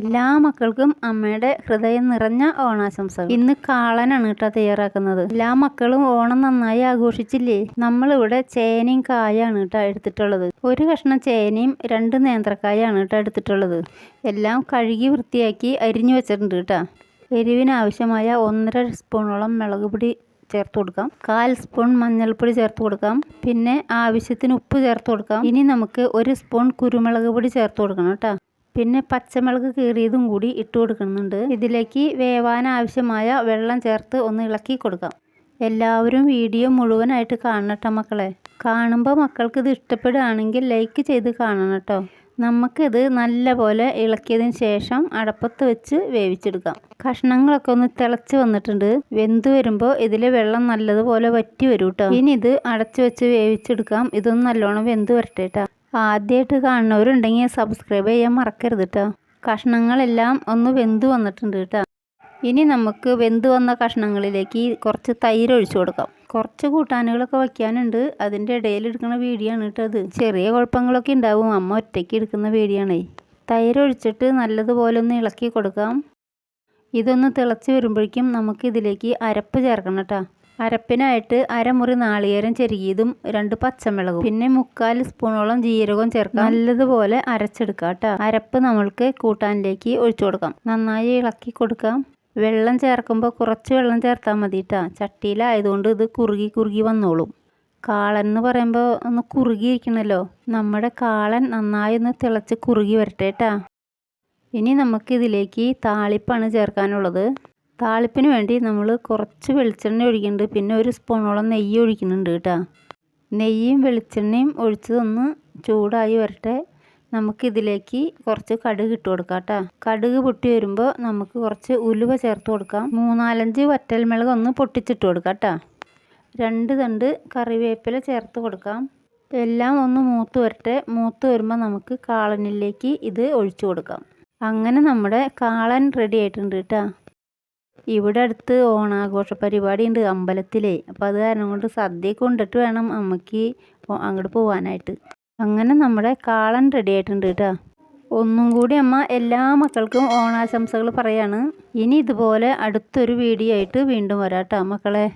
എല്ലാ മക്കൾക്കും അമ്മയുടെ ഹൃദയം നിറഞ്ഞ ഓണാശംസകൾ. ഇന്ന് കാളനാണ് കേട്ടോ തയ്യാറാക്കുന്നത്. എല്ലാ മക്കളും ഓണം നന്നായി ആഘോഷിച്ചില്ലേ? നമ്മളിവിടെ ചേനയും കായാണ് കേട്ടോ എടുത്തിട്ടുള്ളത്. ഒരു കഷ്ണം ചേനയും രണ്ട് നേന്ത്രക്കായാണ് കേട്ടോ എടുത്തിട്ടുള്ളത്. എല്ലാം കഴുകി വൃത്തിയാക്കി അരിഞ്ഞു വെച്ചിട്ടുണ്ട് കേട്ടോ. എരിവിനാവശ്യമായ ഒന്നര സ്പൂണോളം മുളക് പൊടി ചേർത്ത് കൊടുക്കാം. കാൽ സ്പൂൺ മഞ്ഞൾപ്പൊടി ചേർത്ത് കൊടുക്കാം. പിന്നെ ആവശ്യത്തിന് ഉപ്പ് ചേർത്ത് കൊടുക്കാം. ഇനി നമുക്ക് ഒരു സ്പൂൺ കുരുമുളക് പൊടി ചേർത്ത് കൊടുക്കണം കേട്ടോ. പിന്നെ പച്ചമുളക് കീറിയതും കൂടി ഇട്ട് കൊടുക്കുന്നുണ്ട്. ഇതിലേക്ക് വേവാൻ ആവശ്യമായ വെള്ളം ചേർത്ത് ഒന്ന് ഇളക്കി കൊടുക്കാം. എല്ലാവരും വീഡിയോ മുഴുവനായിട്ട് കാണണം മക്കളെ. കാണുമ്പോൾ മക്കൾക്ക് ഇത് ഇഷ്ടപ്പെടുകയാണെങ്കിൽ ലൈക്ക് ചെയ്ത് കാണണം കേട്ടോ. നമുക്കിത് നല്ലപോലെ ഇളക്കിയതിന് ശേഷം അടപ്പത്ത് വെച്ച് വേവിച്ചെടുക്കാം. കഷ്ണങ്ങളൊക്കെ ഒന്ന് തിളച്ച് വന്നിട്ടുണ്ട്. വെന്ത് വരുമ്പോൾ ഇതിലെ വെള്ളം നല്ലതുപോലെ വറ്റി വരും കേട്ടോ ഇനി ഇത് അടച്ചു വെച്ച് വേവിച്ചെടുക്കാം. ഇതൊന്ന് നല്ലോണം വെന്ത് വരട്ടെ കേട്ടോ ആദ്യമായിട്ട് കാണുന്നവരുണ്ടെങ്കിൽ സബ്സ്ക്രൈബ് ചെയ്യാൻ മറക്കരുത് കേട്ടോ കഷ്ണങ്ങളെല്ലാം ഒന്ന് വെന്ത് വന്നിട്ടുണ്ട് കേട്ടോ ഇനി നമുക്ക് വെന്ത് വന്ന കഷ്ണങ്ങളിലേക്ക് കുറച്ച് തൈര് ഒഴിച്ചു കൊടുക്കാം. കുറച്ച് കൂട്ടാനുകളൊക്കെ വയ്ക്കാനുണ്ട്. അതിന്റെ ഇടയിൽ എടുക്കുന്ന കേട്ടോ അത് ചെറിയ കുഴപ്പങ്ങളൊക്കെ ഉണ്ടാവും. അമ്മ ഒറ്റയ്ക്ക് എടുക്കുന്ന വീഡിയോ തൈര് ഒഴിച്ചിട്ട് നല്ലതുപോലെ ഒന്ന് ഇളക്കി കൊടുക്കാം. ഇതൊന്ന് തിളച്ച് വരുമ്പോഴേക്കും നമുക്ക് ഇതിലേക്ക് അരപ്പ് ചേർക്കണം കേട്ടോ അരപ്പിനായിട്ട് അരമുറി നാളികേരം ചെരുകിയതും രണ്ട് പച്ചമുളകും. പിന്നെ മുക്കാൽ സ്പൂണോളം ജീരകം ചേർക്കാം. നല്ലതുപോലെ അരച്ചെടുക്കാം കേട്ടോ. അരപ്പ് നമ്മൾക്ക് കൂട്ടാനിലേക്ക് ഒഴിച്ചു കൊടുക്കാം. നന്നായി ഇളക്കി കൊടുക്കാം. വെള്ളം ചേർക്കുമ്പോൾ കുറച്ച് വെള്ളം ചേർത്താൽ മതി കേട്ടോ. ചട്ടിയിലായതുകൊണ്ട് ഇത് കുറുകി കുറുകി വന്നോളും. കാളൻ എന്ന് പറയുമ്പോൾ ഒന്ന് കുറുകിയിരിക്കണല്ലോ. നമ്മുടെ കാളൻ നന്നായി ഒന്ന് തിളച്ച് കുറുകി വരട്ടെ കേട്ടോ. ഇനി നമുക്കിതിലേക്ക് താളിപ്പാണ് ചേർക്കാനുള്ളത്. താളിപ്പിന് വേണ്ടി നമ്മൾ കുറച്ച് വെളിച്ചെണ്ണ ഒഴിക്കുന്നുണ്ട്. പിന്നെ ഒരു സ്പൂണോളം നെയ്യ് ഒഴിക്കുന്നുണ്ട് കേട്ടോ. നെയ്യും വെളിച്ചെണ്ണയും ഒഴിച്ചതൊന്ന് ചൂടായി വരട്ടെ. നമുക്കിതിലേക്ക് കുറച്ച് കടുക് ഇട്ട് കൊടുക്കാം കേട്ടോ. കടുക് പൊട്ടി വരുമ്പോൾ നമുക്ക് കുറച്ച് ഉലുവ ചേർത്ത് കൊടുക്കാം. മൂന്നാലഞ്ച് വറ്റൽമുളക് ഒന്ന് പൊട്ടിച്ചിട്ട് കൊടുക്കാം കേട്ടോ. രണ്ട് തണ്ട് കറിവേപ്പില ചേർത്ത് കൊടുക്കാം. എല്ലാം ഒന്ന് മൂത്ത് വരട്ടെ. മൂത്ത് വരുമ്പോൾ നമുക്ക് കാളനിലേക്ക് ഇത് ഒഴിച്ചു കൊടുക്കാം. അങ്ങനെ നമ്മുടെ കാളൻ റെഡി ആയിട്ടുണ്ട് കേട്ടോ. ഇവിടെ അടുത്ത് ഓണാഘോഷ പരിപാടി ഉണ്ട് അമ്പലത്തിലേ. അപ്പോൾ അത് കാരണം കൊണ്ട് സദ്യ കൊണ്ടിട്ട് വേണം അമ്മയ്ക്ക് അങ്ങോട്ട് പോകാനായിട്ട് അങ്ങനെ നമ്മുടെ കാളൻ റെഡി ആയിട്ടുണ്ട് കേട്ടോ. ഒന്നും കൂടി അമ്മ എല്ലാ മക്കൾക്കും ഓണാശംസകൾ പറയാണ്. ഇനി ഇതുപോലെ അടുത്തൊരു വീഡിയോ ആയിട്ട് വീണ്ടും വരാം കേട്ടോ മക്കളെ.